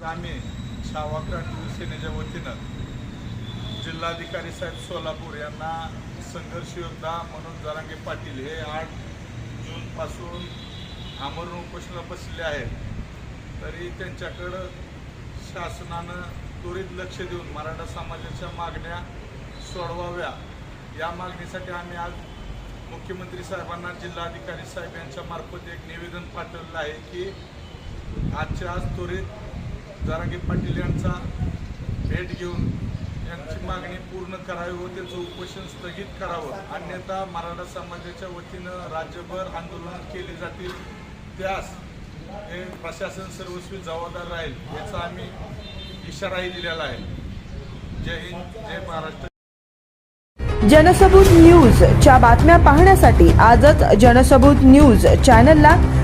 शावाक्रांती सेनेच्या वतीनं जिल्हाधिकारी साहेब सोलापूर यांना संघर्ष योद्धा म्हणून जरांगे पाटील हे आठ जूनपासून आमरण उपोषणाला बसले आहेत. तरी त्यांच्याकडं शासनानं त्वरित लक्ष देऊन मराठा समाजाच्या मागण्या सोडवाव्या. या मागणीसाठी आम्ही आज मुख्यमंत्री साहेबांना जिल्हाधिकारी साहेब यांच्यामार्फत एक निवेदन पाठवलं आहे की आजच्या आज त्वरित जारांगे पाटील यांचा भेट घेऊन यांची मागणी पूर्ण करावी व त्याचं उपोषण स्थगित करावं. अन्यथा मराठा समाजाच्या वतीनं राज्यभर आंदोलन केले जातील. त्यास हे प्रशासन सर्वस्वी जबाबदार राहील याचा आम्ही इशाराही दिलेला आहे. जय हिंद जय महाराष्ट्र. जनसबूत न्यूज च्या बातम्या पाहण्यासाठी आजच जनसबूत न्यूज चॅनलला